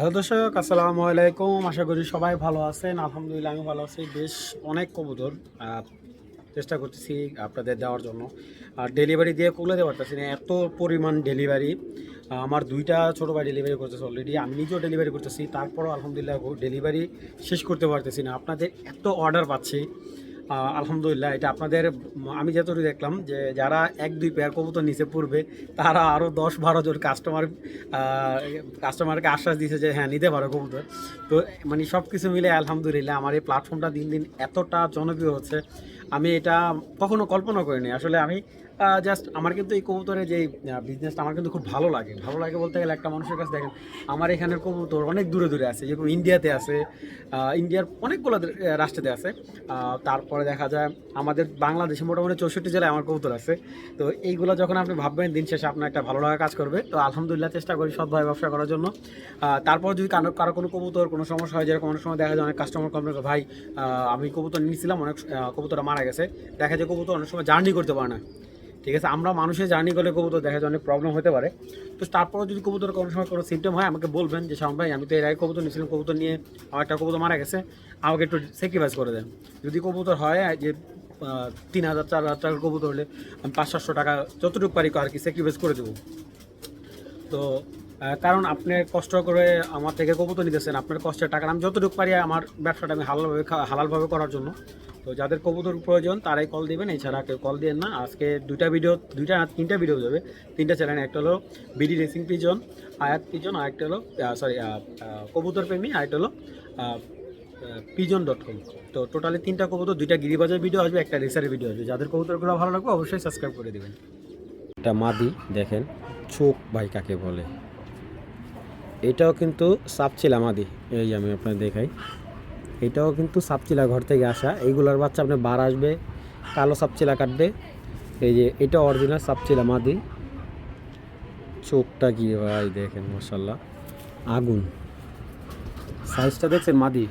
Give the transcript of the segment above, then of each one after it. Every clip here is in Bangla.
হ্যালো দর্শক, আসসালামু আলাইকুম। আশা করি সবাই ভালো আছেন। আলহামদুলিল্লাহ আমি ভালো আছি। বেশ অনেক কবুতর চেষ্টা করতেছি আপনাদের দেওয়ার জন্য। আর ডেলিভারি দিয়ে কুলাতে পারতেছি না, এত পরিমাণ ডেলিভারি আমার দুইটা ছোটো ভাই ডেলিভারি করতেছে অলরেডি আমি নিজেও ডেলিভারি করতেছি, তারপরও আলহামদুলিল্লাহ ডেলিভারি শেষ করতে পারতেছি না। আপনাদের এত অর্ডার পাচ্ছি। আলহামদুলিল্লাহ, এটা আপনাদের, আমি যতটুকু দেখলাম যে যারা এক দুই পেয়ার কবুতর নিচে পড়বে তারা আরও দশ বারো জন কাস্টমার কাস্টমারকে আশ্বাস দিয়েছে যে হ্যাঁ নিতে পারো কবুতর। তো মানে সব কিছু মিলে আলহামদুলিল্লাহ আমার এই প্ল্যাটফর্মটা দিন দিন এতটা জনপ্রিয় হচ্ছে। আমি এটা কখনো কল্পনা করিনি। আসলে আমি জাস্ট আমার কিন্তু এই কবুতরের যে বিজনেসটা আমার কিন্তু খুব ভালো লাগে। ভালো লাগে বলতে গেলে একটা মানুষের কাছে দেখেন আমার এখানের কবুতর অনেক দূরে দূরে আছে যেরকম ইন্ডিয়াতে আছে ইন্ডিয়ার অনেকগুলো রাষ্ট্রেতে আছে। তারপরে দেখা যায় আমাদের বাংলাদেশে মোটামুটি চৌষট্টি জেলায় আমার কবুতর আছে। তো এইগুলো যখন আপনি ভাববেন দিন শেষে আপনার একটা ভালো লাগা কাজ করবে। তো আলহামদুলিল্লাহ চেষ্টা করি সৎভাবে ব্যবসা করার জন্য। তারপর যদি কারও কারও কোনো কবুতর কোনো সমস্যা হয় যেরকম অনেক সময় দেখা যায় অনেক কাস্টমার কমপ্লেন ভাই আমি কবুতর নিয়েছিলাম অনেক আহ, কবুতরটা মারা গেছে। দেখা যায় কবুতর অনেক সময় জার্নি করতে পারে না। ঠিক আছে? আমরা মানুষের জার্নি করলে কবুতর দেখা যায় অনেক প্রবলেম হতে পারে। তো তারপরে যদি কবুতর কোনো সময় কোনো সিমটম হয়, আমাকে বলবেন যে শাম ভাই, আমি তো এর আগে কবুতর নিয়েছিলাম, কবুতর নিয়ে আমার একটা কবুতর মারা গেছে। আমাকে একটু স্যাক্রিফাইস করে দেন। যদি কবুতর হয় যে তিন হাজার, চার হাজার টাকার কবুতর হলে আমি পাঁচ, সাতশো টাকা যতটুকু পারি আর কি স্যাক্রিফাইস করে দেবো। তো কারণ আপনি কষ্ট করে আমার থেকে কবুতর নিতেছেন। আপনার কষ্টের টাকা আমি যতটুকু পারি আমার ব্যবসাটা আমি হালালভাবে হালালভাবে করার জন্য। তো যাদের কবুতর প্রয়োজন, তারাই কল দিবেন, এছাড়া কেউ কল দিবেন না। আজকে দুইটা ভিডিও দুইটা তিনটা ভিডিও যাবে। তিনটা চ্যানেল একটা হলো BD racing pigeon Ayat pigeon আর একটা হলো সরি কবুতর প্রেমী, আর একটা হলো পিজন ডট কম তো টোটালি তিনটা কবুতর, দুইটা গিরিবাজার ভিডিও আসবে, একটা রেসারের ভিডিও আসবে। যাদের কবুতরগুলো ভালো লাগবে, অবশ্যই সাবস্ক্রাইব করে দেবেন। এটা মাদি, দেখেন, চোখ ভাই কাকে বলে। এটাও কিন্তু সাপচিলা মাদি। এই আমি আপনার দেখাই। এটাও কিন্তু সাপচিলা ঘর থেকে আসা। এইগুলোর বাচ্চা আপনার বার আসবে, কালো সাপচিলা কাটবে। এই যে, এটা অরিজিনাল সাপচিলা মাদি। চোখটা কি ভাই, দেখেন মশাল্লা আগুন। সাইজটা দেখছেন মাদি?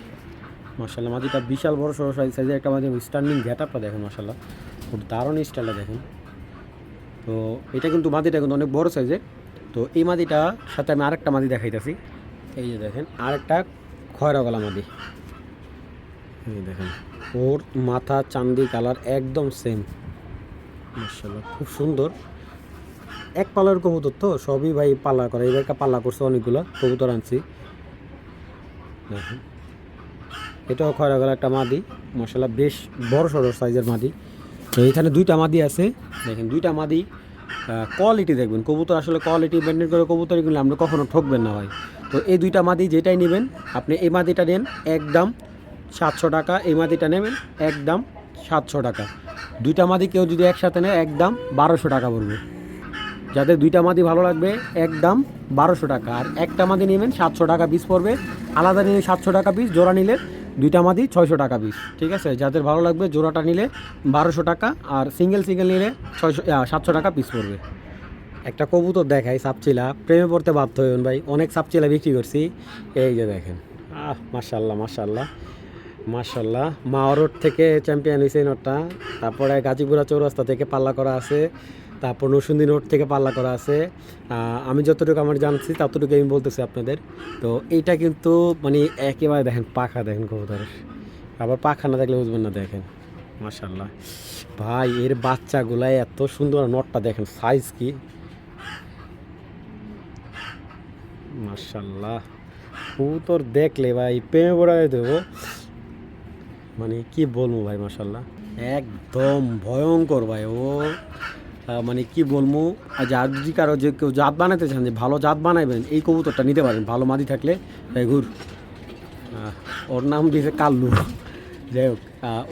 মশাল্লা মাদিটা বিশাল বড় সড়ো সাইজ সাইজের একটা মাদি। স্ট্যান্ডিং গ্যাটাপটা দেখেন মশাল্লা খুব দারুণ স্টাইলটা দেখেন। তো এটা কিন্তু মাদিটা কিন্তু অনেক বড় সাইজের তো এই মাদিটা সাথে আমি আরেকটা মাদি দেখাইতেছি। এই যে দেখেন, আরেকটা খয়রা গলা মাদি। দেখেন, ওর মাথা চান্দি কালার একদম সেম মার্শাল্লাহ খুব সুন্দর। এক পালার কবুতর তো, সবই ভাই পাল্লা করে এবার পাল্লা করছে অনেকগুলো কবুতর আনছি। এটাও খয়রা গলা একটা মাদি মশলা বেশ বড় সড়ো সাইজের মাদি। তো এখানে দুইটা মাদি আছে, দেখেন, দুইটা মাদি কোয়ালিটি দেখবেন। কবুতর আসলে কোয়ালিটি মেনটেন করে কবুতর এগুলো আপনি কখনো ঠকবেন না ভাই। তো এই দুইটা মাদি যেটাই নেবেন, আপনি এই মাদিটা নেন, একদম সাতশো টাকা, এই মাদিটা নেবেন, একদম সাতশো টাকা। দুইটা মাদি কেউ যদি একসাথে নেয়, একদম বারোশো টাকা পড়বে। যাদের দুইটা মাদি ভালো লাগবে, একদম বারোশো টাকা। আর একটা মাদি নেবেন, সাতশো টাকা পিস পড়বে। আলাদা নিলে সাতশো টাকা পিস জোড়া নিলে দুইটা মাদি ছয়শো টাকা পিস ঠিক আছে? যাদের ভালো লাগবে, জোড়াটা নিলে বারোশো টাকা, আর সিঙ্গেল সিঙ্গেল নিলে ছয়শো সাতশো টাকা পিস পড়বে। একটা কবুতর দেখাই, সাপচিলা। প্রেমে পড়তে বাধ্য হইবেন ভাই। অনেক সাপচিলা বিক্রি করছি। এই যে দেখেন। আহ মাশাল্লাহ মাশাল্লাহ মাশাল্লাহ মাওয়া রোড থেকে চ্যাম্পিয়ন হয়েছে নোটটা। তারপরে গাজীপুরা চৌরাস্তা থেকে পাল্লা করা আছে। তারপর নসুন্দি নোট থেকে পাল্লা করা আছে। আমি যতটুকু আমার জানছি, ততটুকু আমি বলতেছি আপনাদের। তো এইটা কিন্তু মানে একেবারে দেখেন পাখা, দেখেন কবুতরের আবার পাখা না দেখলে বুঝবেন না, দেখেন। মাশাল্লাহ ভাই, এর বাচ্চাগুলাই এত সুন্দর নটটা দেখেন সাইজ কি? মাশাল্লাহ কবুতর দেখলে ভাই প্রেমে পড়াই দেবো মানে কি বলব ভাই মাশাল্লাহ একদম ভয়ঙ্কর ভাই, ও। মানে কি বলব আর যদি কারও যে কেউ জাত বানাতে চান, যে ভালো জাত বানাইবেন, এই কবুতরটা নিতে পারেন, ভালো মাদি থাকলে। ঘুর। ওর নাম দিয়েছে কাল্লু। যাই হোক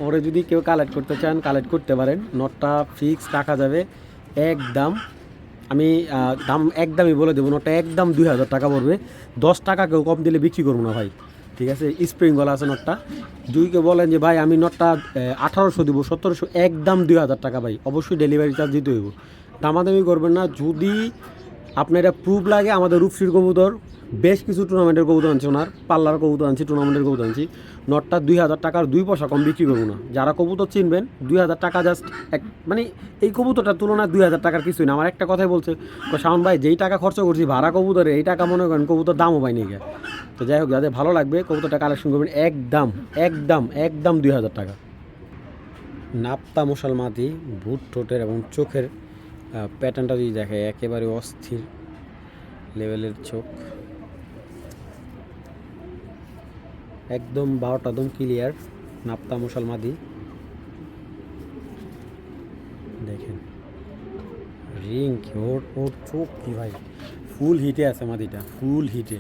ওরে যদি কেউ কালেক্ট করতে চান কালেক্ট করতে পারেন। নটটা ফিক্স রাখা যাবে। একদম, আমি দাম একদমই বলে দেবো, নটটা একদম দুই হাজার টাকা পড়বে। দশ টাকা কেউ কম দিলে বিক্রি করব না ভাই। ঠিক আছে? স্প্রিং গলা আছে নটটা। জুইকে বলেন যে, ভাই, আমি নটটা আঠারোশো দিব, সতেরোশো, একদম দুই হাজার টাকা, ভাই। অবশ্যই ডেলিভারি চার্জ দিতে হইব। দামাদামি করবেন না। যদি আপনার এটা প্রুফ লাগে, আমাদের রূপসির কবুতর বেশ কিছু টুর্নামেন্টের কবুতর আনছি ওনার, পাল্লার কবুতর আনছি টুর্নামেন্টের কবুতর আনছি। নটটা দুই হাজার টাকার দুই পয়সা কম বিক্রি করব না। যারা কবুতর চিনবেন, দুই হাজার টাকা জাস্ট এক মানে এই কবুতরটার তুলনায় দুই হাজার টাকার কিছুই না। আমার একটা কথাই বলছে শাওন ভাই, যেই টাকা খরচ করছি ভাড়া কবুতরে, এই টাকা মনে করেন কবুতর দামও পাইনি গে। তো যাই হোক, যাদের ভালো লাগবে, কবুতরটা কালেকশন করবেন, একদম একদম একদম দুই হাজার টাকা। নাপ্তা মশাল মাটি ভুট ঠোঁটের এবং চোখের প্যাটার্নটা যদি দেখে, একেবারে অস্থির লেভেলের চোখ। একদম বারোটা একদম ক্লিয়ার নাপ্তা মশাল মাদি। দেখেন, রিং ওর ওর চোখ কি ভাই? ফুল হিটে আছে মাদিটা ফুল হিটে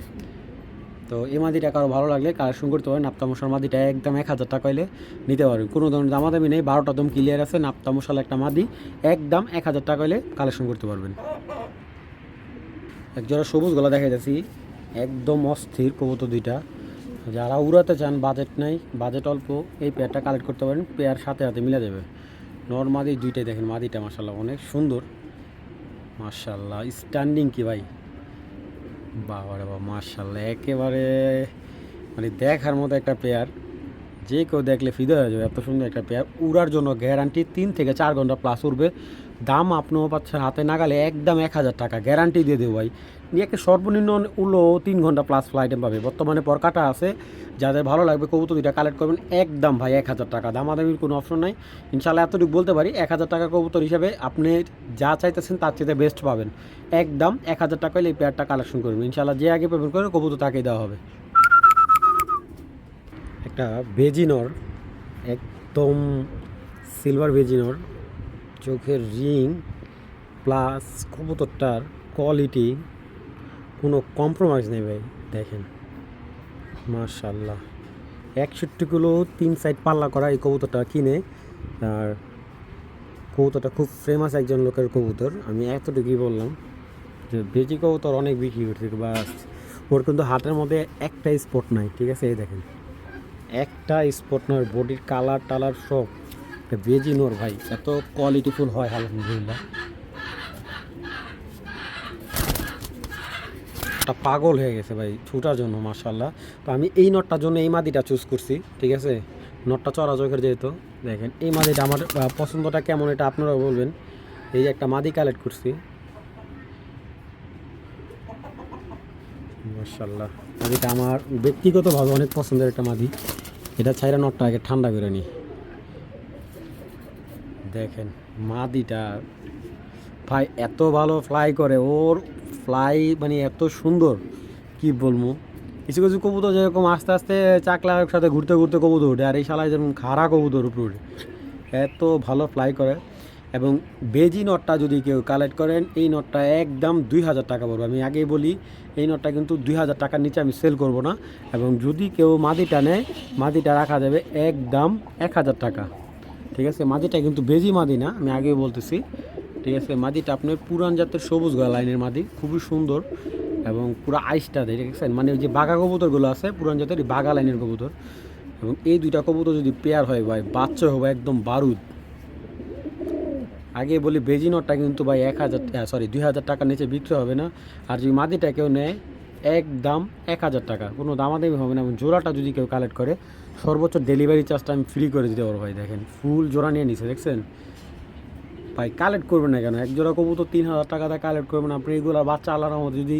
তো এই মাদিটা কারও ভালো লাগলে কালেকশন করতে পারেন, নাপ্তা মশার মাদিটা একদম এক হাজার টাকা হইলে নিতে পারবেন। কোনো ধরনের দামাদামি নেই, বারোটা দম ক্লিয়ার আছে, নাপ্তা মশাল একটা মাদি, একদম এক হাজার টাকা হইলে কালেকশন করতে পারবেন। এক জোড়া সবুজ গলা দেখা যাচ্ছি একদম অস্থির কবুতর দুইটা। যারা উড়াতে চান বাজেট নাই বাজেট অল্প, এই পেয়ারটা কালেক্ট করতে পারেন পেয়ার সাথে সাথে মিলে যাবে। নর মাদি দুইটাই দেখেন, মাদিটা মাসাল্লাহ অনেক সুন্দর। মার্শাল্লাহ স্ট্যান্ডিং কি ভাই? বাবা রে বাবা মার্শাল্লাহ একেবারে মানে দেখার মতো একটা পেয়ার যে কেউ দেখলে ফিদে হয়ে যাবে, এত সুন্দর একটা পেয়ার উড়ার জন্য গ্যারান্টি তিন থেকে চার ঘণ্টা প্লাস উঠবে দাম আপনিও পাচ্ছেন হাতে নাগালে একদম এক হাজার টাকা গ্যারান্টি দিয়ে দেবো ভাই। নিয়ে একে সর্বনিম্ন উলো তিন ঘণ্টা প্লাস ফ্লাইটে পাবে। বর্তমানে পরকাটা আছে, যাদের ভালো লাগবে কবুতর দুইটা কালেক্ট করবেন, একদম ভাই এক হাজার টাকা। দামাদামির কোনো অপশন নাই। ইনশাল্লাহ এতটুকু বলতে পারি, এক হাজার টাকা কবুতর হিসাবে আপনি যা চাইতেছেন তার চাইতে বেস্ট পাবেন। একদম এক হাজার টাকা হলে এই পেয়ারটা কালেকশন করবেন। ইনশাল্লাহ যে আগে পেমেন্ট করবে কবুতর তাকেই দেওয়া হবে। একটা বেজিনর, একদম সিলভার বেজিনর চোখের রিং প্লাস কবুতরটার কোয়ালিটি কোনো কম্প্রোমাইজ নেই ভাই, দেখেন। মার্শাল্লাহ একষট্টি কিলো, তিন সাইড পাল্লা করা এই কবুতরটা কিনে, আর কবুতরটা খুব ফেমাস একজন লোকের কবুতর। আমি এতটুকুই বললাম যে, বেজি কবুতর অনেক বিক্রি করছে বা ওর কিন্তু হাটের মধ্যে একটা স্পট নাই, ঠিক আছে? এই দেখেন। একটা স্পট নয় বডির কালার টালার সব একটা বেজি নোর ভাই, এত কোয়ালিটিফুল হয়, আলহামদুলিল্লাহ। একটা পাগল হয়ে গেছে ভাই, ছুটার জন্য মার্শাল্লাহ তো আমি এই নটটার জন্য এই মাদিটা চুজ করছি, ঠিক আছে? নটটা চড়া চোখের যেহেতু, দেখেন, এই মাদিটা আমার পছন্দটা কেমন এটা আপনারা বলবেন। এই যে একটা মাদি কালেক্ট করছি। মার্শাল্লাহ মাদিটা আমার ব্যক্তিগতভাবে অনেক পছন্দের একটা মাদি। এটা ছাইরা নটটা আগে ঠান্ডা করে নি। দেখেন, মাদিটা ভাই এত ভালো ফ্লাই করে, ওর ফ্লাই মানে এত সুন্দর, কি বলব? কিছু কিছু কবুতর যেরকম আস্তে আস্তে চাকলার সাথে ঘুরতে ঘুরতে কবুতর উঠে আর এই শালায় যেমন খাড়া কবুতর উপরে উঠে এত ভালো ফ্লাই করে। এবং বেজি নটটা যদি কেউ কালেক্ট করেন, এই নটটা একদম দুই হাজার টাকা পড়বে। আমি আগেই বলি, এই নটটা কিন্তু দুই হাজার টাকার নিচে আমি সেল করব না। এবং যদি কেউ মাদিটা নেয়, মাদিটা রাখা যাবে একদম এক হাজার টাকা। ঠিক আছে? মাদিটা কিন্তু বেজি মাদি না, আমি আগেই বলতেছি। ঠিক আছে? মাদিটা আপনার পুরান জাতের সবুজ গলা লাইনের মাদি, খুবই সুন্দর এবং পুরো আইসটা দেয়, ঠিক আছে? মানে ওই যে বাঘা কবুতরগুলো আছে, পুরান জাতের বাঘা লাইনের কবুতর। এবং এই দুইটা কবুতর যদি পেয়ার হয় ভাই, বাচ্চা হবে একদম বারুদ। আগে বলি বেজি নটটা কিন্তু ভাই এক হাজার সরি দুই হাজার টাকার নিচে বিক্রি হবে না। আর যদি মাদিটা কেউ নেয়, একদম এক হাজার টাকা। কোনো দামাদামি হবে না এবং জোড়াটা যদি কেউ কালেক্ট করে সর্বোচ্চ ডেলিভারি চার্জটা আমি ফ্রি করে দিতে পারব ভাই, দেখেন। ফুল জোড়া নিয়ে নিছে, দেখছেন? ভাই কালেক্ট করবেন না কেন? এক জোড়া কবু তো তিন হাজার টাকা দেয় কালেক্ট করবেন আপনি। এগুলো বাচ্চা আলাদা মতো যদি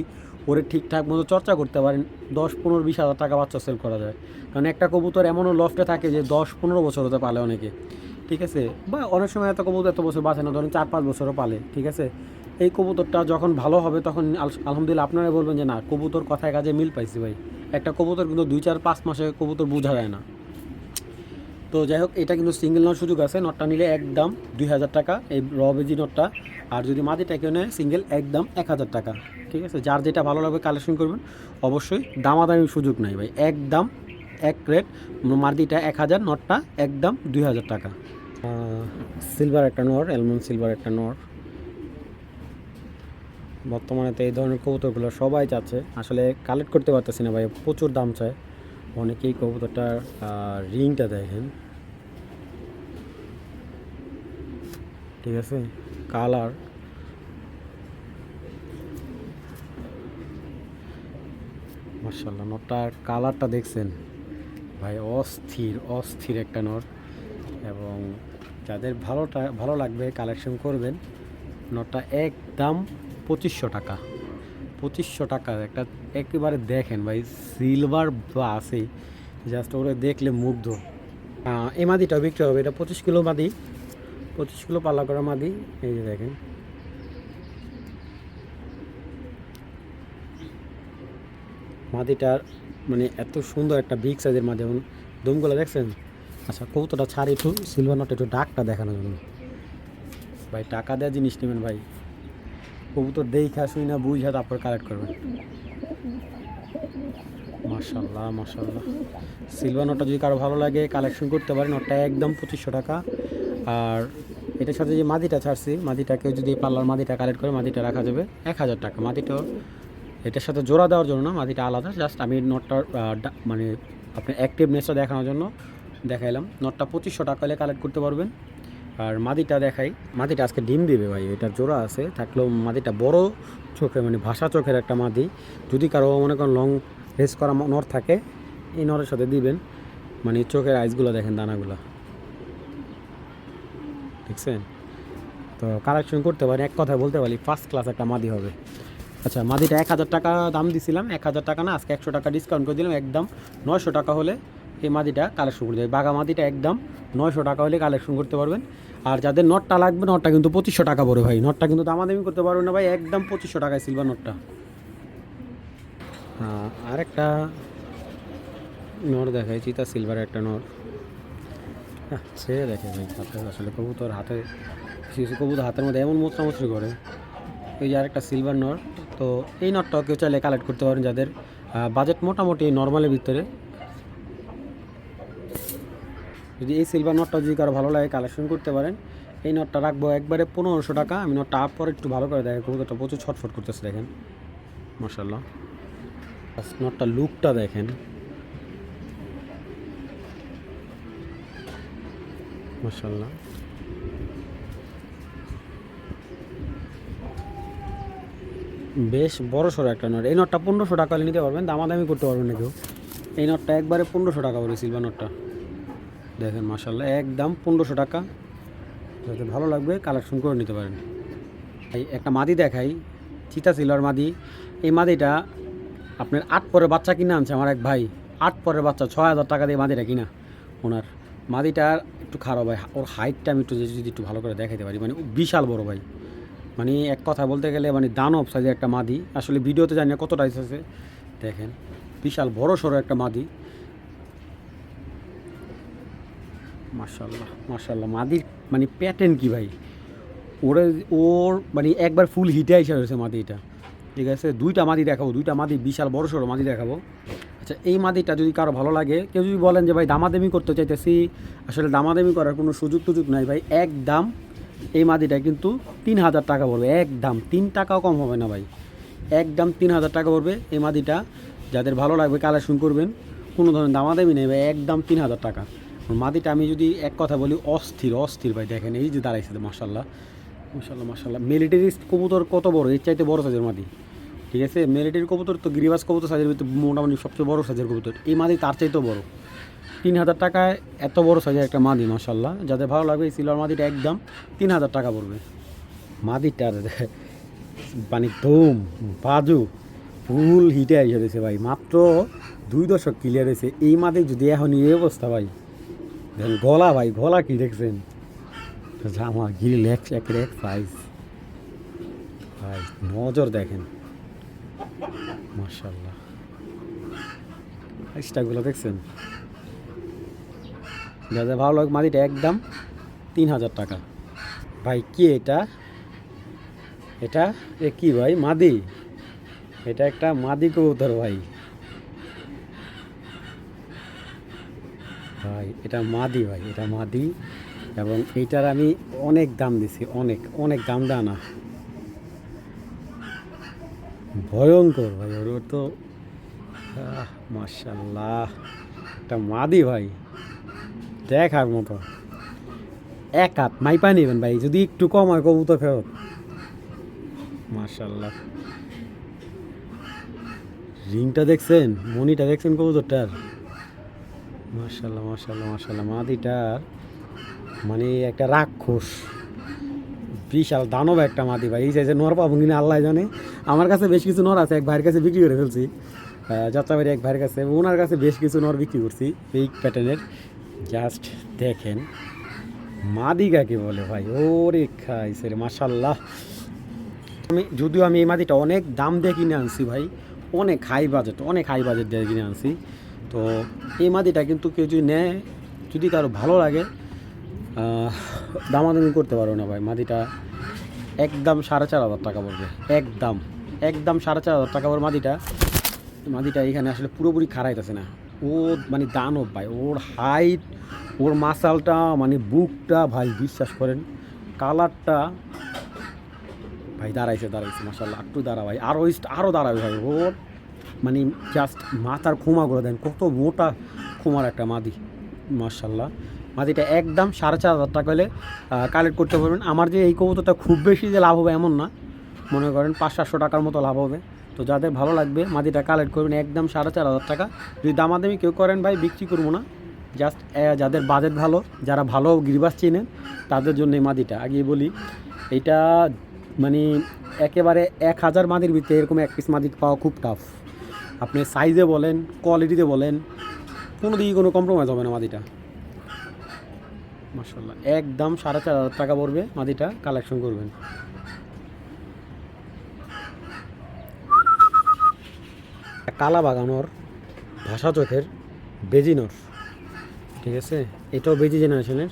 ওরে ঠিকঠাক মতো চর্চা করতে পারেন, দশ, পনেরো, বিশ হাজার টাকা বাচ্চা সেল করা যায়। কারণ একটা কবুতর এমনও লফটে থাকে যে দশ, পনেরো বছর হতে পারে অনেকে। ঠিক আছে? বা অনেক সময় এত কবুতর এত বছর বাঁচে না, ধরেন চার পাঁচ বছরও পালে, ঠিক আছে? এই কবুতরটা যখন ভালো হবে তখন আল- আলহামদুলিল্লাহ আপনারা বলবেন যে, না, কবুতর কথায় কাজে মিল পাইছি ভাই। একটা কবুতর কিন্তু দুই চার পাঁচ মাসে কবুতর বোঝা যায় না। তো যাই হোক, এটা কিন্তু সিঙ্গেল নেওয়ার সুযোগ আছে। নটটা নিলে একদম দুই হাজার টাকা, এই রবেজি নটটা। আর যদি মাদিটা কেউ নেয় সিঙ্গেল একদম এক হাজার টাকা, ঠিক আছে? যার যেটা ভালো লাগবে কালেকশন করবেন। অবশ্যই দামাদামি সুযোগ নাই ভাই। একদম এক রেট মাদিটা এক হাজার, নটটা একদম দুই হাজার টাকা। সিলভার একটা নর, অ্যালমন্ড সিলভার একটা নর। বর্তমানে তো এই ধরনের কবুতরগুলো সবাই চাচ্ছে। আসলে কালেক্ট করতে পারতেছি না ভাই, প্রচুর দাম চায়। অনেকেই কবুতরটার রিংটা দেখেন। ঠিক আছে? কালার। মার্শাল্লাহ নটটার কালারটা দেখছেন। ভাই, অস্থির অস্থির একটা নট এবং যাদের ভালোটা, ভালো লাগবে কালেকশন করবেন, নটটা একদম পঁচিশশো টাকা। পঁচিশশো টাকা, একটা একেবারে দেখেন ভাই সিলভার বা আছে জাস্ট ওরে দেখলে মুগ্ধ। এই মাদিটা বিক্রি হবে, এটা পঁচিশ কিলো মাদি। পঁচিশ কিলো পাল্লা করা মাদি, এই যে দেখেন। মাদিটার মানে এত সুন্দর একটা বিগ সাইজের মাদি যেমন দমগুলো দেখছেন? আচ্ছা কৌতোটা ছাড় একটু সিলভার নট একটু ডাকটা দেখানোর জন্য। ভাই, টাকা দেওয়া জিনিস নেবেন ভাই। কবুতর দেখা শুই না বুঝা, তারপর কালেক্ট করবেন। মার্শাল্লাহ মার্শাল্লাহ সিলভার নটটা যদি কারও ভালো লাগে কালেকশন করতে পারেন। নটটা একদম পঁচিশশো টাকা। আর এটার সাথে যে মাদিটা ছাড়ছি মাদিটাকেও যদি পার্লার মাদিটা কালেক্ট করে, মাদিটা রাখা যাবে এক হাজার টাকা। মাদিটাও এটার সাথে জোড়া দেওয়ার জন্য না, মাদিটা আলাদা। জাস্ট আমি নটটার মানে আপনার অ্যাক্টিভনেসটা দেখানোর জন্য দেখাইলাম। নটটা পঁচিশশো টাকা হলে কালেক্ট করতে পারবেন। আর মাদিটা দেখাই। মাদিটা আজকে ডিম দিবে ভাই, এটা জোড়া আছে। থাকলেও মাদিটা বড় চোখে মানে ভাষা চোখের একটা মাদি। যদি কারও মনে করেন লং রেস করা নর থাকে, এই নরের সাথে দিবেন। মানে চোখের আইসগুলো দেখেন, দানাগুলো। দেখছেন? তো কালেকশন করতে পারি এক কথা বলতে পারি ফার্স্ট ক্লাস একটা মাদি হবে। আচ্ছা মাদিটা এক হাজার টাকা দাম দিছিলাম। এক হাজার টাকা না, আজকে একশো টাকা ডিসকাউন্ট করে দিলাম। একদম নয়শো টাকা হলে এই মাদিটা কালেকশন করে দেবে বাঘা মাদিটা একদম নয়শো টাকা হলে কালেকশন করতে পারবেন। আর যাদের নটটা লাগবে নটটা কিন্তু পঁচিশশো টাকা পড়ে ভাই। নটটা কিন্তু দামাদামি করতে পারবেন না ভাই একদম পঁচিশশো টাকায় সিলভার নটটা। হ্যাঁ আরেকটা নর দেখাই চিতা সিলভার একটা নর। হ্যাঁ, ছেড়ে দেখে ভাই হাতে আসলে কবুতর হাতে কিছু কবুতর হাতের মধ্যে এমন মোচড়ামুচড়ি করে। এই যে আরেকটা সিলভার নর তো এই নটটাও কেউ চাইলে কালেক্ট করতে পারেন যাদের বাজেট মোটামুটি নর্মালের ভিতরে। যদি এই সিলভার নটটা যদি কারও ভালো লাগে কালেকশন করতে পারেন, এই নটটা রাখব একবারে পনেরোশো টাকা। আমি নটটা আপ পরে একটু ভালো করে দেখেন, কবুতরটা প্রচুর ছটফট করতেছে দেখেন। মার্শাল্লাহ নটটা লুকটা দেখেন। মার্শাল্লাহ বেশ বড় সড়ো একটা নট এই নটটা পনেরোশো টাকা নিতে পারবেন, দামাদামি করতে পারবেন না কেউ। এই নটটা একবারে পনেরোশো টাকা করে সিলভার নটটা দেখেন মাসাল্লাহ একদম পনেরোশো টাকা। যাতে ভালো লাগবে, কালেকশন করে নিতে পারেন। একটা মাদি দেখাই চিতা সিলভার মাদি। এই মাদিটা আপনার আট পরের বাচ্চা কিনে আনছে আমার এক ভাই। আট পরের বাচ্চা, ছয় হাজার টাকা দিয়ে মাদিটা কিনা ওনার। মাদিটা একটু খারাপ হয় ওর হাইটটা আমি একটু যদি একটু ভালো করে দেখাতে পারি। মানে বিশাল বড়, ভাই। মানে এক কথা বলতে গেলে মানে দানব সাইজের একটা মাদি। আসলে ভিডিওতে জানি না কত কতটা আছে। দেখেন, বিশাল বড় সড়ো একটা মাদি। মার্শাল্লাহ মার্শাল্লাহ মাদির মানে প্যাটার্ন কি ভাই? ওরে, ওর মানে একবার ফুল হিটে এসে রয়েছে মাদিটা। ঠিক আছে? দুইটা মাদি দেখাবো, দুইটা মাদি বিশাল বড় সড়ো মাদি দেখাবো। আচ্ছা এই মাদিটা যদি কারও ভালো লাগে, কেউ যদি বলেন যে, ভাই, দামাদামি করতে চাইতেছি। আসলে দামাদামি করার কোনো সুযোগ টুযোগ নাই, ভাই। এক দাম এই মাদিটা কিন্তু তিন হাজার টাকা পড়বে এক দাম তিন টাকাও কম হবে না, ভাই। এক দাম তিন হাজার টাকা পড়বে এই মাদিটা। যাদের ভালো লাগবে কালেকশন করবেন। কোনো ধরনের দামাদামি নেই, ভাই। একদম তিন হাজার টাকা। মাদিটা আমি যদি এক কথা বলি, অস্থির অস্থির ভাই, দেখেন, এই যে দাঁড়াইছে মার্শাল্লাহ মার্শাল্লাহ মার্শাল্লাহ মিলিটারি কবুতর কত বড়? এর চাইতে বড় সাইজের মাদি। ঠিক আছে? মিলিটারি কবুতর তো গিরিবাস কবুতর সাইজের ভিতরে মোটামুটি সবচেয়ে বড় সাইজের কবুতর। এই মাদি তার চাইতেও বড়। তিন হাজার টাকায় এত বড় সাইজের একটা মাদি মার্শাল্লাহ যাদের ভালো লাগবে, এই সিলভার মাদিটা একদম তিন হাজার টাকা পড়বে। মাদিটার মানে দম বাজু, ফুল হিটে এসে রয়েছে ভাই। মাত্র দুই দশক ক্লিয়ার হয়েছে এই মাদে যদি এখন এই অবস্থা ভাই দেখেন গলা ভাই, গলা কি দেখছেন? জামা গিরি লেখ এক এক সাইজ ভাই, নজর দেখেন। মার্শাল্লাহ এক্সট্রাগুলো দেখছেন? যাদের ভালো লাগে মাদিটা একদম তিন হাজার টাকা। ভাই, কি এটা? এটা, এ কি ভাই, মাদি? এটা একটা মাদি কবুতর ভাই। ভাই, এটা মাদি ভাই, এটা মাদি। এবং এইটার আমি অনেক দাম দিছি, অনেক অনেক দাম দেয় না। ভয়ঙ্কর ভাই, ওর তো মার্শাল্লাহ একটা মাদি ভাই, দেখার মতো। এক হাত মাইপা নেবেন ভাই, যদি একটু কম হয় কবুতর ফেরত। মার্শাল্লাহ রিংটা দেখছেন? মনিটা দেখছেন কবুতরটার? মার্শাল্লাহ মার্শাল্লাহ মার্শাল্লাহ মাদিটার মানে একটা রাক্ষস, বিশাল দানব একটা মাদি ভাই। এই যে নর পাবো কিনা আল্লাহ জানে। আমার কাছে বেশ কিছু নর আছে, এক ভাইয়ের কাছে বিক্রি করে ফেলছি। যাত্রাবাড়ি এক ভাইয়ের কাছে, ওনার কাছে বেশ কিছু নর বিক্রি করছি, এই প্যাটার্নের জাস্ট দেখেন, মাদি কাকে বলে ভাই? ওরে খাইছে রে মাসাল্লাহ আমি, যদিও আমি এই মাটিটা অনেক দাম দিয়ে কিনে আনছি ভাই, অনেক হাই বাজেট অনেক হাই বাজেট দিয়ে কিনে আনছি। তো এই মাটিটা কিন্তু কেউ যদি নেয়, যদি কারও ভালো লাগে দামাদামি করতে পারো না ভাই। মাটিটা একদম সাড়ে চার হাজার টাকা পড়বে। একদম একদম সাড়ে চার হাজার টাকা পড়বে মাটিটা। মাটিটা এখানে আসলে পুরোপুরি খারাইতেছে না। ও মানে দানব ভাই, ওর হাইট ওর মাসালটা মানে বুকটা, ভাই বিশ্বাস করেন, কালারটা ভাই দাঁড়াইছে দাঁড়াইছে মাসাল্লাহ একটু দাঁড়া ভাই আরও আরও দাঁড়াবে ভাই, ওর মানে জাস্ট মাথার খুমা করে দেন, কত মোটা খুমার একটা মাদি মার্শাল্লাহ মাদিটা একদম সাড়ে চার হাজার টাকা হলে কালেক্ট করতে পারবেন। আমার যে এই কবুতরটা খুব বেশি যে লাভ হবে এমন না, মনে করেন পাঁচ সাতশো টাকার মতো লাভ হবে। তো যাদের ভালো লাগবে, মাদিটা কালেক্ট করবেন একদম সাড়ে চার হাজার টাকা। যদি দামাদামি কেউ করেন ভাই, বিক্রি করব না। জাস্ট যাদের বাজেট ভালো, যারা ভালো গিরিবাস চেনেন, তাদের জন্য এই মাদিটা। আগে বলি, এটা মানে একেবারে এক হাজার মাদির ভিতরে এরকম এক পিস মাদি পাওয়া খুব টাফ আপনি সাইজে বলেন কোয়ালিটিতে বলেন, কোনো দিকে কোনো কম্প্রোমাইজ হবে না মাদিটা। মার্শাল্লাহ একদম সাড়ে চার হাজার টাকা পড়বে মাদিটা কালেকশন করবেন। কালা বাগানোর ভাষা চোখের বেজিনর ঠিক আছে? এটাও বেজি জেনারেশনের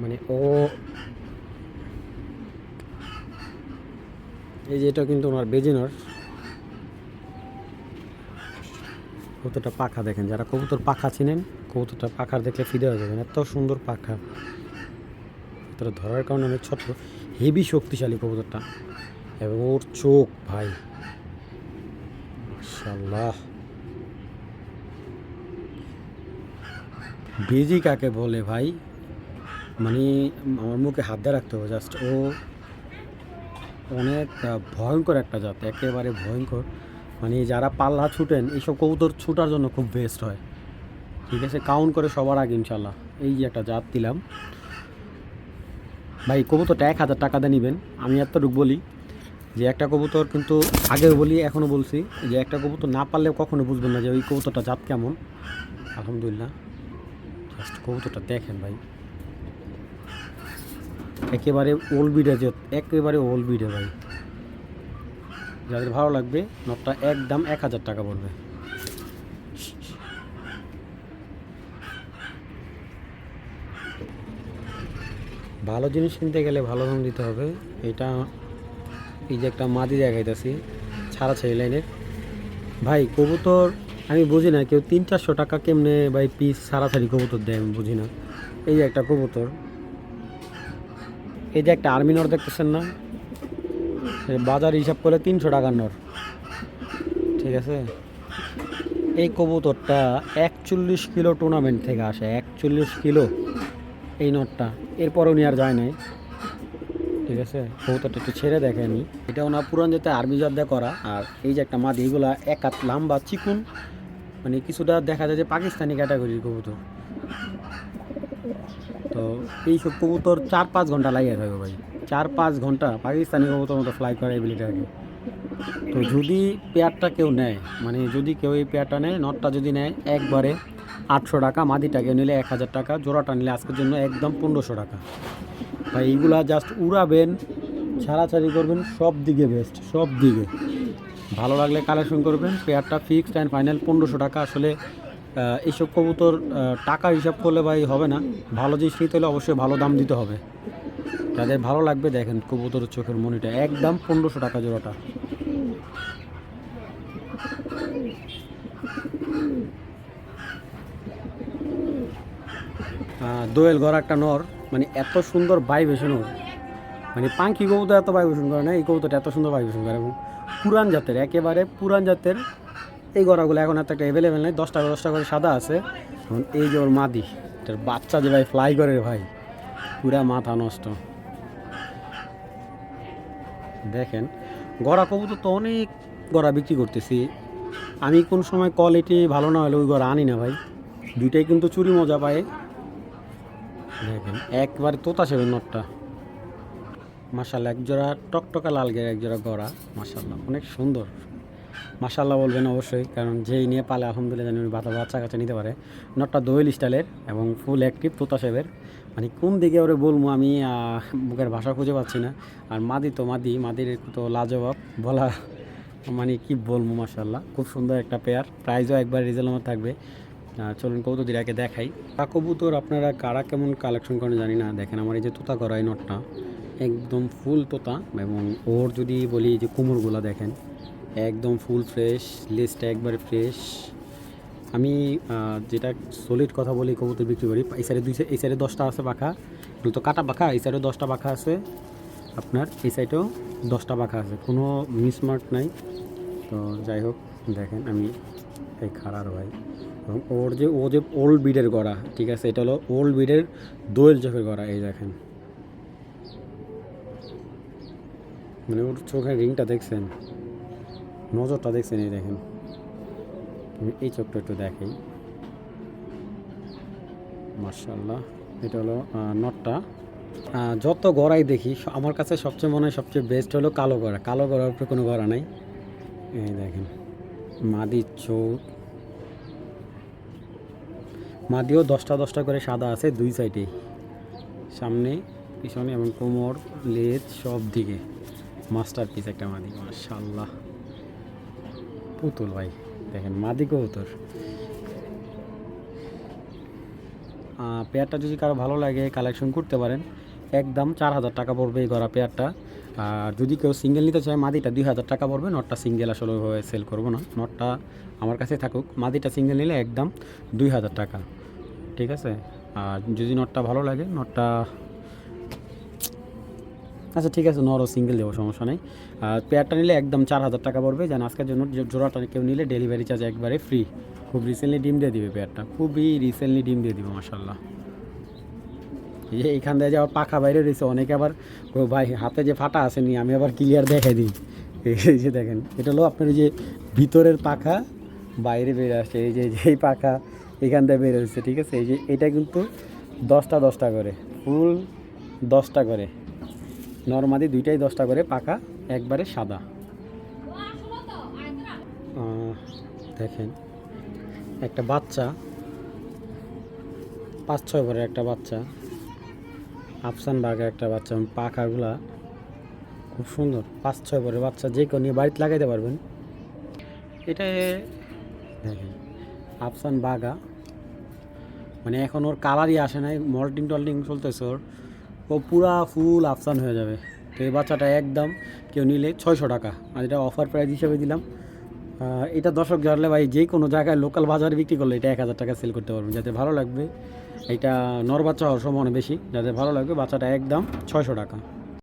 মানে ও এই যে এটা কিন্তু ওনার বেজিনর কবুতরটা পাখা দেখেন, যারা কবুতর পাখা চিনেন, কবুতরটা পাখার দেখলে ফিরে হয়ে যাবেন। এত সুন্দর পাখা। কবুতর ধরার কারণে অনেক ছোট হেভি শক্তিশালী কবুতরটা। এবং ওর চোখ, ভাই। মাশাল্লাহ বেজি কাকে বলে, ভাই? মানে আমার মুখে হাত দিয়ে রাখতে হবে জাস্ট ও অনেক ভয়ঙ্কর একটা জাত, একেবারে ভয়ঙ্কর। মানে যারা পাল্লা ছুটেন, এইসব কবুতর ছুটার জন্য খুব বেস্ট হয়। ঠিক আছে? কাউন্ট করে সবার আগে ইনশাল্লাহ এই যে একটা জাত দিলাম। ভাই, কবুতরটা এক হাজার টাকা দিয়ে নেবেন। আমি এতটুকু বলি যে একটা কবুতর কিন্তু আগেও বলি, এখনও বলছি যে একটা কবুতর না পারলে কখনো বুঝবেন না যে ওই কবুতরটা জাত কেমন। আলহামদুলিল্লাহ। জাস্ট কবুতরটা দেখেন ভাই। একেবারে ওল বিডে যে, একেবারে ওল বিডে ভাই। যাদের ভালো লাগবে, নটটা একদম এক হাজার টাকা পড়বে। ভালো জিনিস কিনতে গেলে ভালো দাম দিতে হবে। এটা এই যে একটা মাদি দেখাইতেছি ছাড়া ছাড়ি লাইনের। ভাই, কবুতর আমি বুঝি না, কেউ তিন চারশো টাকা কেমনে ভাই পিস ছাড়াছাড়ি কবুতর দেয় আমি বুঝি না। এই যে একটা কবুতর। এই যে একটা আর্মি নর দেখতেছেন না? বাজার হিসাব করে তিনশো টাকার নর। ঠিক আছে? এই কবুতরটা একচল্লিশ কিলো টুর্নামেন্ট থেকে আসে, একচল্লিশ কিলো এই নটটা এরপরও নিয়ে আর যায় নাই। ঠিক আছে? কবুতরটা একটু ছেড়ে দেখেনি। এটা ওনার পুরান যেতে আর্মি জাত দিয়ে করা। আর এই যে একটা মাদি, এগুলা এক হাত লাম্বা, চিকুন। মানে কিছুটা দেখা যায় যে পাকিস্তানি ক্যাটাগরির কবুতর। তো এইসব কবুতর চার পাঁচ ঘণ্টা লাগিয়ে থাকবে ভাই। চার পাঁচ ঘণ্টা পাকিস্তানি কবুতর মতো ফ্লাই করে এবিলিটি থাকে তো যদি পেয়ারটা কেউ নেয় মানে যদি কেউ এই পেয়ারটা নেয়, নটটা যদি নেয়, একবারে আটশো টাকা মাদিটাকে নিলে এক হাজার টাকা, জোড়াটা নিলে আজকের জন্য একদম পনেরোশো টাকা। ভাই এইগুলা জাস্ট উড়াবেন, ছাড়াছাড়ি করবেন সব দিকে বেস্ট সব দিকে ভালো লাগলে কালেকশন করবেন, পেয়ারটা ফিক্সড অ্যান্ড ফাইনাল পনেরোশো টাকা, আসলে এইসব কবুতর টাকা হিসাব করলে ভাই হবে না। ভালো জিনিস নিতে হলে অবশ্যই ভালো দাম দিতে হবে। যাদের ভালো লাগবে দেখেন কবুতরের চোখের মনিটা। একদম পনেরোশো টাকা জোড়াটা। দোয়েল ঘর একটা নর। মানে এত সুন্দর ভাইব্রেশন ওর। মানে পাঙ্কি কবুতর এত ভাইব্রেশন করে না, এই কবুতরটা এত সুন্দর ভাইব্রেশন করে এবং পুরান জাতের, একেবারে পুরান জাতের এই গড়াগুলো এখন এত একটা অ্যাভেলেবেল নেই। দশটা দশটা করে সাদা আছে। এখন এই যে ওর মাদি, এটার বাচ্চা যে ভাই ফ্লাই করে ভাই, পুরা মাথা নষ্ট। দেখেন, গড়া কবুতর তো অনেক গড়া বিক্রি করতেছি। আমি কোন সময় কোয়ালিটি ভালো না হলে ওই গড়া আনি না ভাই। দুইটাই কিন্তু চুরি মজা পায়। দেখেন, একবার তোতা সেবেন নটটা। মাসাল্লাহ এক জোড়া টকটকা লাল গের এক জোড়া গড়া মাসাল্লাহ অনেক সুন্দর। মাসাল্লাহ বলবেন অবশ্যই, কারণ যেই নিয়ে পালে আলহামদুলিল্লাহ জানি বাতা বাচ্চা কাছে নিতে পারে। নটটা দোয়েল স্টাইলের এবং ফুল অ্যাক্টিভ তোতা শেপের মানে কোন দিকে ওরে বলব আমি মুখের ভাষা খুঁজে পাচ্ছি না। আর মাদি তো মাদি, মাদির তো লাজবাব বলা মানে কি বলব মাসাল্লাহ খুব সুন্দর একটা পেয়ার প্রাইজও একবার রিজনেবল থাকবে। চলুন কৌতুদিরাকে দেখাই। তা কবুতর আপনারা কারা কেমন কালেকশন করেন জানি না, দেখেন আমার এই যে তোতা করা এই নটটা একদম ফুল তোতা এবং ওর যদি বলি যে কুমোরগুলো দেখেন একদম ফুল ফ্রেশ লিস্টটা একবারে ফ্রেশ আমি যেটা সলিড কথা বলি কবুতর বিক্রি করি, এই সাইডে দুই এই সাইডে দশটা আছে পাখা তো কাটা পাখা এই সাইডেও দশটা পাখা আছে। আপনার এই সাইডেও দশটা পাখা আছে, কোনো মিসমার্ট নাই। তো যাই হোক, দেখেন আমি এই খাড়ার ভাই। এবং ওর যে, ও যে ওল্ড বিডের গড়া, ঠিক আছে, এটা হলো ওল্ড বিডের দোয়েল চোখের গড়া, এই দেখেন। মানে ওর চোখের রিংটা দেখছেন? নজরটা দেখছেন, এই দেখেন। এই চোখটা একটু দেখাই। মার্শাল্লাহ এটা হলো নটটা। যত গড়াই দেখি আমার কাছে সবচেয়ে মনে হয় সবচেয়ে বেস্ট হলো কালো গড়া। কালো গড়ার উপরে কোনো গড়া নাই। এই দেখেন মাদির চোখ। মাদিও দশটা দশটা করে সাদা আছে দুই সাইডে সামনে, পিছনে এবং কোমর, লেজ সব দিকে। মাস্টার পিস একটা মাদি মাশাল্লাহ পুতুল ভাই। দেখেন, মাদি কবুতর। পেয়ারটা যদি কারও ভালো লাগে কালেকশন করতে পারেন। একদম চার হাজার টাকা পড়বে এই গড়া পেয়ারটা। আর যদি কেউ সিঙ্গেল নিতে চায়, মাদিটা দুই হাজার টাকা পড়বে। নটটা সিঙ্গেল আসলে ওইভাবে সেল করব না। নটটা আমার কাছে থাকুক। মাদিটা সিঙ্গেল নিলে একদম দুই হাজার টাকা। ঠিক আছে? আর যদি নটটা ভালো লাগে, নটটা আচ্ছা ঠিক আছে, নরও সিঙ্গেল দেবো সমস্যা নেই। আর পেয়ারটা নিলে একদম চার হাজার টাকা পড়বে, যেন আজকের জন্য জোড়াটা কেউ নিলে ডেলিভারি চার্জ একবারে ফ্রি খুব রিসেন্টলি ডিম দিয়ে দিবে পেয়ারটা খুবই রিসেন্টলি ডিম দিয়ে দিবে মাসাল্লাহ এই যে এখান দিয়ে যে আবার পাখা বাইরে রয়েছে, অনেকে আবার ভাই, হাতে যে ফাটা আসেনি আমি আবার ক্লিয়ার দেখাই দিই। এই যে দেখেন, এটা হলো আপনার যে ভিতরের পাখা, বাইরে বেরিয়ে আসছে, এই যে যেই পাখা এখান থেকে বের হচ্ছে ঠিক আছে? এই যে এটা কিন্তু দশটা দশটা করে, ফুল দশটা করে। নর্মালি দুইটাই দশটা করে, পাকা, একবারে সাদা। দেখেন, একটা বাচ্চা, পাঁচ ছয় ভরের একটা বাচ্চা, আফসান বাঘের একটা বাচ্চা পাখাগুলা খুব সুন্দর। পাঁচ ছয় ভরের বাচ্চা, যে কেউ নিয়ে বাড়িতে লাগাইতে পারবেন। এটা দেখেন, আফসান বাঘা মানে এখন ওর কালারই আসে নাই মল্টিং টল্টিং চলতেছে ওর। ও পুরা ফুল আফসান হয়ে যাবে। তো এই বাচ্চাটা একদম কেউ নিলে ছয়শো টাকা। আর এটা অফার প্রাইস হিসেবে দিলাম। এটা দর্শক জানলে ভাই, যে কোনো জায়গায় লোকাল বাজারে বিক্রি করলে এটা এক হাজার টাকা সেল করতে পারবেন। যাতে ভালো লাগবে। এটা নর বাচ্চা হওয়ার সম্ভাবনা বেশি। যাতে ভালো লাগবে, বাচ্চাটা একদম ছয়শো টাকা।